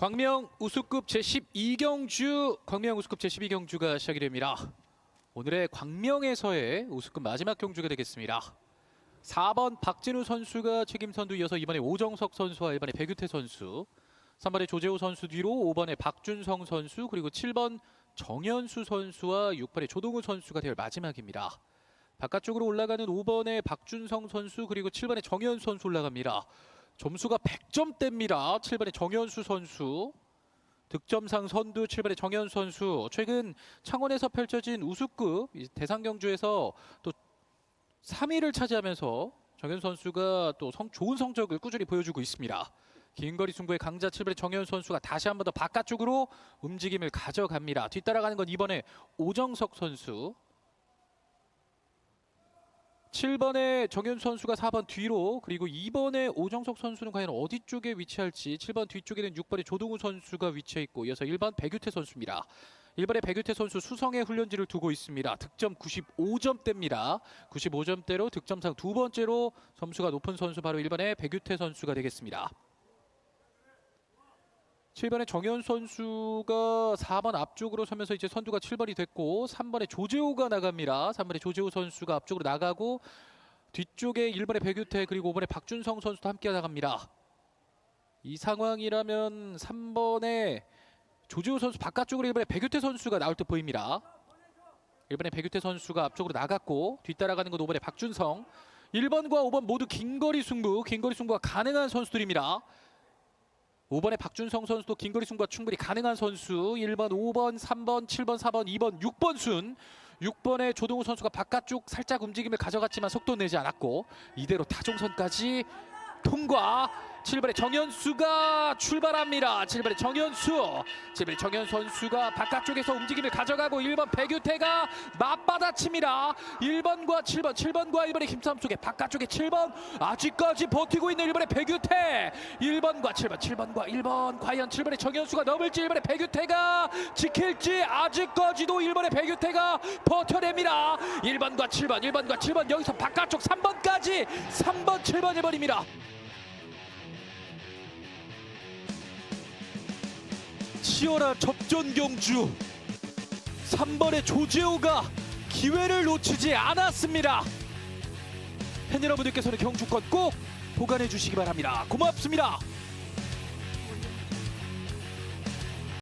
광명 우수급 제12경주 광명 우수급 제12경주가 시작이 됩니다. 오늘의 광명에서의 우수급 마지막 경주가 되겠습니다. 4번 박진우 선수가 책임 선두 이어서 이번에 오정석 선수와 1번에 백유태 선수 3번에 조재호 선수 뒤로 5번에 박준성 선수 그리고 7번 정현수 선수와 6번에 조동우 선수가 될 마지막입니다. 바깥쪽으로 올라가는 5번의 박준성 선수 그리고 7번의 정현수 선수 올라갑니다. 점수가 100점대입니다. 7번의 정현수 선수. 득점상 선두 7번의 정현수 선수. 최근 창원에서 펼쳐진 우수급 이 대상 경주에서 또 3위를 차지하면서 정현수 선수가 또 성, 좋은 성적을 꾸준히 보여주고 있습니다. 긴 거리 승부의 강자 7번의 정현수 선수가 다시 한 번 더 바깥쪽으로 움직임을 가져갑니다. 뒤따라가는 건 이번에 오정석 선수. 7번의 정현 선수가 4번 뒤로 그리고 2번의 오정석 선수는 과연 어디 쪽에 위치할지 7번 뒤쪽에는 6번의 조동우 선수가 위치해 있고 이어서 1번 백유태 선수입니다. 1번의 백유태 선수 수성의 훈련지를 두고 있습니다. 득점 95점대입니다. 95점대로 득점상 두 번째로 점수가 높은 선수 바로 1번의 백유태 선수가 되겠습니다. 7번의 정현 선수가 4번 앞쪽으로 서면서 이제 선두가 7번이 됐고 3번의 조재호가 나갑니다. 3번의 조재호 선수가 앞쪽으로 나가고 뒤쪽에 1번의 백유태 그리고 5번의 박준성 선수도 함께 나갑니다. 이 상황이라면 3번의 조재호 선수 바깥쪽으로 1번의 백유태 선수가 나올 듯 보입니다. 1번의 백유태 선수가 앞쪽으로 나갔고 뒤따라가는 건 5번의 박준성 1번과 5번 모두 긴거리 승부 긴거리 승부가 가능한 선수들입니다. 5번의 박준성 선수도 긴거리 승부가 충분히 가능한 선수. 1번, 5번, 3번, 7번, 4번, 2번, 6번 순. 6번의 조동우 선수가 바깥쪽 살짝 움직임을 가져갔지만 속도 내지 않았고 이대로 타종선까지 통과 7번의 정현수가 출발합니다. 7번의 정현수. 7번의 정현수 선수가 바깥쪽에서 움직임을 가져가고 1번 백유태가 맞받아칩니다. 1번과 7번 7번과 1번의 힘싸움 속에 바깥쪽에 7번 아직까지 버티고 있는 1번의 백유태. 1번과 7번 7번과 1번. 과연 7번의 정현수가 넘을지 1번의 백유태가 지킬지 아직까지도 1번의 백유태가 버텨냅니다. 1번과 7번 1번과 7번 여기서 바깥쪽 3번까지 3번 7번 1번입니다 치열한 접전 경주 3번의 조재호가 기회를 놓치지 않았습니다. 팬 여러분들께서는 경주권 꼭 보관해 주시기 바랍니다. 고맙습니다.